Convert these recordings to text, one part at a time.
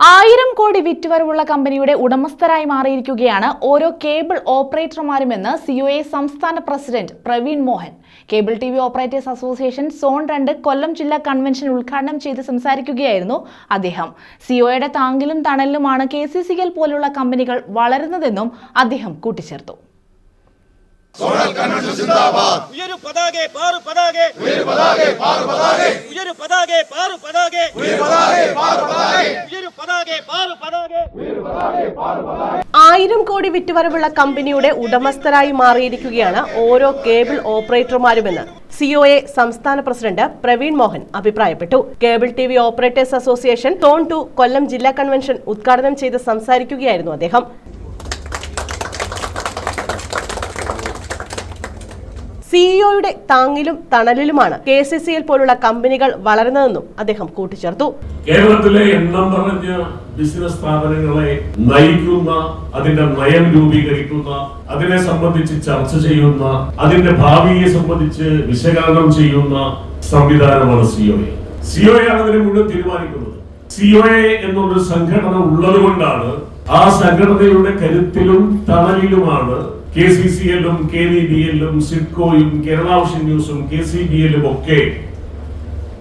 ആയിരം കോടി വിറ്റുവരവുള്ള കമ്പനിയുടെ ഉടമസ്ഥരായി മാറിയിരിക്കുകയാണ് ഓരോ കേബിൾ ഓപ്പറേറ്റർമാരുമെന്ന് സി ഒ എ സംസ്ഥാന president Praveen Mohan. Cable T V operators association zone രണ്ട് കൊല്ലം ജില്ലാ കൺവെൻഷൻ ഉദ്ഘാടനം ചെയ്ത് സംസാരിക്കുകയായിരുന്നു അദ്ദേഹം. സി ഒ എയുടെ താങ്കിലും തണലിലുമാണ് കെ സി സി എൽ പോലുള്ള കമ്പനികൾ വളരുന്നതെന്നും അദ്ദേഹം കൂട്ടിച്ചേർത്തു. ഉയരു പതാകെ പാറു പതാകെ. ഉയരു പതാകെ പാറു പതാകെ. ഉയരു പതാകെ പാറു പതാകെ. ഉയരു പതാകെ പാറു പതാകെ. ആയിരം കോടി വിറ്റുവരവുള്ള കമ്പനിയുടെ ഉടമസ്ഥരായി മാറിയിരിക്കുകയാണ് ഓരോ കേബിൾ ഓപ്പറേറ്റർമാരുമെന്ന് സിഒഎ സംസ്ഥാന പ്രസിഡന്റ് പ്രവീൺ മോഹൻ അഭിപ്രായപ്പെട്ടു. Cable T V operators association zone two Kollam ജില്ലാ കൺവെൻഷൻ ഉദ്ഘാടനം ചെയ്ത് സംസാരിക്കുകയായിരുന്നു അദ്ദേഹം. സിഇഒയുടെ താങ്ങിലും തണലിലുമാണ് കെ സി സി എൽ പോലുള്ള കമ്പനികൾ വളരുന്നതെന്നും അദ്ദേഹം കൂട്ടിച്ചേർത്തു. കേരളത്തിലെ എണ്ണം പറഞ്ഞ ബിസിനസ് സ്ഥാപനങ്ങളെ നയിക്കുന്ന അതിന്റെ നയം രൂപീകരിക്കുന്ന അതിനെ സംബന്ധിച്ച് ചർച്ച ചെയ്യുന്ന അതിന്റെ ഭാവിയെ സംബന്ധിച്ച് വിശകലനം ചെയ്യുന്ന സംവിധാനമാണ് സിഒയെ സിഒയാണ് അതിനെ മുഴുവൻ തീരുമാനിക്കുന്നത്. സിഒഎ എന്നൊരു സംഘടന ഉള്ളത് കൊണ്ടാണ് ആ സംഘടനയുടെ കരുത്തിലും തണലിലുമാണ് കെ സി സി എല്ലും കെ വി ബി എല്ലും സിഡ്കോയും കേരള വിഷൻ ന്യൂസും കെ സി ബി എല്ലും ഒക്കെ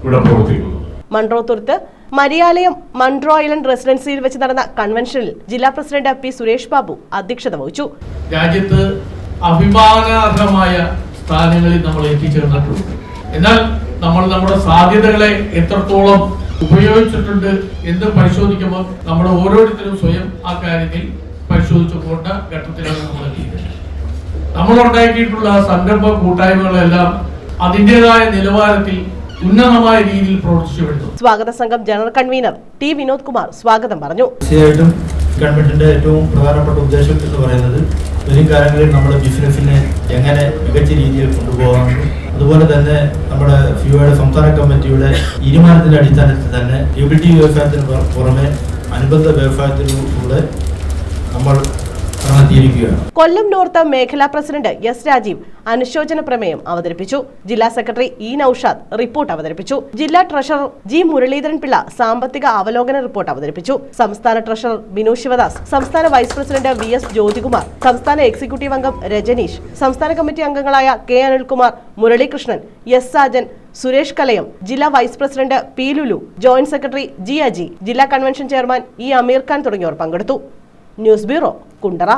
ഇവിടെ പ്രവർത്തിക്കുന്നു. മൺട്രോത്തുരുത്ത് മരിയാലയം മൺട്രോ ഐലൻഡ് റെസിഡൻസിയിൽ വെച്ച് നടന്ന കൺവെൻഷനിൽ ജില്ലാ പ്രസിഡന്റ് പി സുരേഷ് ബാബു അധ്യക്ഷത വഹിച്ചു. രാജ്യത്ത് അഭിമാനാർഹമായ സ്ഥാനങ്ങളിൽ നമ്മൾ എത്തിച്ചേർന്നിട്ടുണ്ട്. എന്നാൽ നമ്മൾ നമ്മുടെ സാധ്യതകളെ എത്രത്തോളം ഉപയോഗിച്ചിട്ടുണ്ട് എന്ന് പരിശോധിക്കുമ്പോൾ നമ്മൾ ഓരോരുത്തരും സ്വയം ആ കാര്യത്തിൽ പരിശോധിച്ചു പോകേണ്ട ഘട്ടത്തിലാണ് നമ്മൾ എത്തിയത് നമ്മൾ ഉണ്ടാക്കിയിട്ടുള്ള സംരംഭ കൂട്ടായ്മകളെല്ലാം അതിന്റെതായ നിലവാരത്തിൽ ഉന്നതമായ രീതിയിൽ പ്രവർത്തിച്ചു വരുന്നു സ്വാഗത സംഘം general convener T Vinod Kumar സ്വാഗതം പറഞ്ഞു. തീർച്ചയായിട്ടും ഗവൺമെന്റിന്റെ ഏറ്റവും പ്രധാനപ്പെട്ട ഉദ്ദേശം എന്ന് പറയുന്നത് വരും കാലങ്ങളിൽ നമ്മുടെ ബിസിനസ്സിനെ എങ്ങനെ മികച്ച രീതിയിൽ കൊണ്ടുപോകാം. അതുപോലെ തന്നെ നമ്മുടെ ഫിയോയുടെ സംസ്ഥാന കമ്മിറ്റിയുടെ തീരുമാനത്തിന്റെ അടിസ്ഥാനത്തിൽ തന്നെ യൂബിലിറ്റി വ്യവസായത്തിന് പുറ- പുറമെ അനുബന്ധ വ്യവസായത്തിലൂടെ നമ്മൾ കൊല്ലം നോർത്ത് മേഖലാ പ്രസിഡന്റ് എസ് രാജീവ് അനുശോചന പ്രമേയം അവതരിപ്പിച്ചു. ജില്ലാ സെക്രട്ടറി ഇ നൌഷാദ് റിപ്പോർട്ട് അവതരിപ്പിച്ചു. ജില്ലാ ട്രഷറർ ജി മുരളീധരൻ പിള്ള സാമ്പത്തിക അവലോകന റിപ്പോർട്ട് അവതരിപ്പിച്ചു. സംസ്ഥാന ട്രഷറർ ബിനു ശിവദാസ് സംസ്ഥാന vice president V S Jyothikumar സംസ്ഥാന എക്സിക്യൂട്ടീവ് അംഗം രജനീഷ് സംസ്ഥാന കമ്മിറ്റി അംഗങ്ങളായ കെ അനിൽകുമാർ മുരളീകൃഷ്ണൻ എസ് സാജൻ സുരേഷ് കലയം ജില്ലാ vice president P Lulu joint secretary G Aji ജില്ലാ convention chairman E Ameer Khan തുടങ്ങിയവർ പങ്കെടുത്തു. News bureau Kundara.